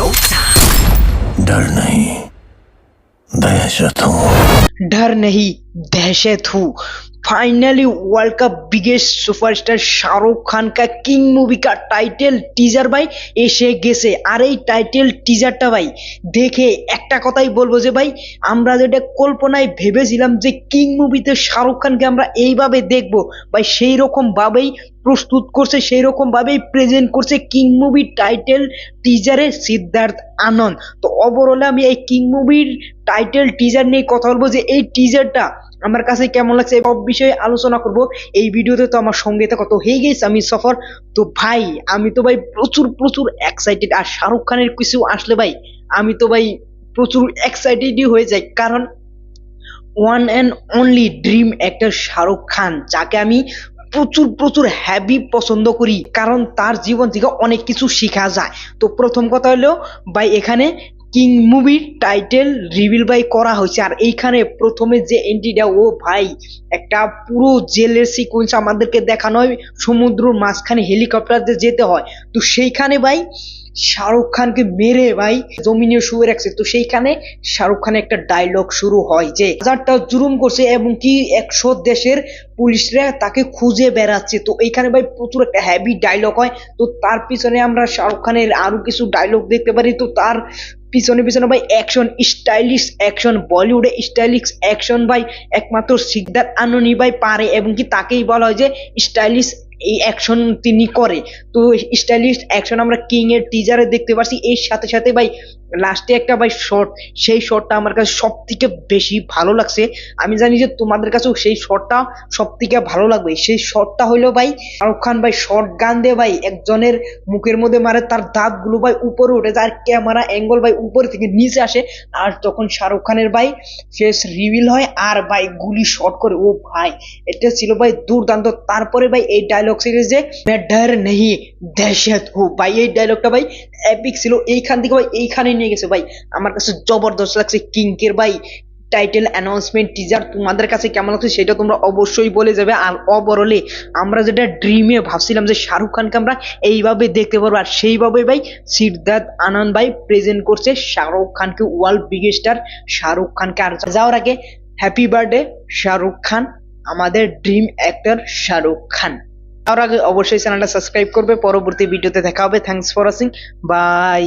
डर नहीं दहशत हूँ। डर नहीं दहशत हूँ। फाइनली वर्ल्ड का बिगेस्ट सुपरस्टार শাহরুখ খান কা কিং মুভি কা টাইটেল টিজার ভাই এসে গেছে আর এই টাইটেল টিজারটা ভাই দেখে একটা কথাই বলবো যে ভাই আমরা যেটা কল্পনায় ভেবেছিলাম যে কিং মুভিতে শাহরুখ খানকে আমরা এইভাবে দেখবো ভাই সেই রকম ভাবেই প্রস্তুত করছে সেই রকম ভাবেই প্রেজেন্ট করছে কিং মুভির টাইটেল টিজারে সিদ্ধার্থ আনন্দ তো ওভারঅলে আমি এই কিং মুভির টাইটেল টিজার নিয়ে কথা বলবো যে এই টিজারটা আমার কাছে কেমন লাগছে সব বিষয়ে আলোচনা করব। এই ভিডিওতে তো আমার সঙ্গে থাকো তো হয়ে গেছে, আমি সফর তো ভাই, আমি তো ভাই প্রচুর প্রচুর এক্সাইটেড আর শাহরুখ খানের কিছু আসলে ভাই, আমি তো ভাই প্রচুর এক্সাইটেডই হয়ে যাই। কারণ one and only dream actor Shahrukh Khan, যাকে আমি প্রচুর প্রচুর হ্যাভি পছন্দ করি। কারণ তার জীবন থেকে অনেক কিছু শেখা যায়। তো প্রথম কথা হলো, ভাই এখানে কিং মুভির টাইটেল রিভিল বাই করা হয়েছে। আর এইখানে প্রথমে যে এন্ট্রিটা ও ভাই, একটা পুরো জেলের সিকোয়েন্স আমাদেরকে দেখানো হয়। সমুদ্রর মাঝখানে হেলিকপ্টার দিয়ে যেতে হয়। তো সেইখানে ভাই, শাহরুখ খানকে মেরে ভাই, জমিনে শুয়ে রাখছে। তো সেইখানে শাহরুখ খানের একটা ডায়লগ শুরু হয় যে, হাজারটা জুলুম করছে এবং কি একশো দেশের পুলিশরা তাকে খুঁজে বেড়াচ্ছে? তো এইখানে ভাই প্রচুর একটা হ্যাভি ডায়লগ হয়। তো তার পিছনে আমরা শাহরুখ খানের আরও কিছু ডায়লগ দেখতে পারি। তো তার পিছনে পিছনে ভাই অ্যাকশন স্টাইলিশ অ্যাকশন বলিউডে স্টাইলিশ অ্যাকশন ভাই। একমাত্র সিদ্ধার্থ আননি ভাই পারে এবং কি তাকেই বলা হয় যে স্টাইলিশ এই অ্যাকশন তিনি করে। তো স্টাইলিশ অ্যাকশন আমরা কিং এর টিজারে দেখতে পাচ্ছি এর সাথে সাথে ভাই লাস্টে একটা ভাই শর্ট সেই শর্টটা আমার কাছে সব থেকে বেশি ভালো লাগছে। আমি জানি যে তোমাদের কাছেও সেই শর্টটা সব থেকে ভালো লাগবে। সেই শর্টটা হইল ভাই, শাহরুখ খান ভাই শর্ট গান দিয়ে ভাই একজনের মুখের মধ্যে মারে, তার দাঁতগুলো ভাই উপরে উঠে যায়, আর ক্যামেরা অ্যাঙ্গল ভাই উপরে থেকে নিচে আসে। আর তখন শাহরুখ খানের ভাই ফেস রিভিল হয়, আর ভাই গুলি শট করে, ও ভাই, এটা ছিল ভাই দুর্দান্ত। তারপরে ভাই এই ডায়লগ ডায়লগ সিরিজে ডর নেহি দহশত হো ভাই এই ডায়লগটা ভাই এপিক ছিল। এইখান থেকে ভাই এইখানে নিয়ে গেছে ভাই আমার কাছে জবরদস্ত লাগছে কিঙ্কের ভাই। টাইটেল অ্যানাউন্সমেন্ট টিজার তোমাদের কাছে কেমন লাগছে সেটা তোমরা অবশ্যই বলে যাবে। আর অবরলে আমরা যেটা ড্রিমে ভাবছিলাম যে শাহরুখ খানকে আমরা এইভাবে দেখতে পারব। আর সেইভাবে ভাই, সিদ্ধার্থ আনন্দ ভাই প্রেজেন্ট করছে শাহরুখ খানকে ওয়ার্ল্ড বিগেস্টার শাহরুখ খানকে। আর যাওয়ার আগে হ্যাপি বার্থডে শাহরুখ খান, আমাদের ড্রিম অ্যাক্টর শাহরুখ খান। তার আগে অবশ্যই চ্যানেলটা সাবস্ক্রাইব করবে। পরবর্তী ভিডিওতে দেখা হবে। Thanks for watching by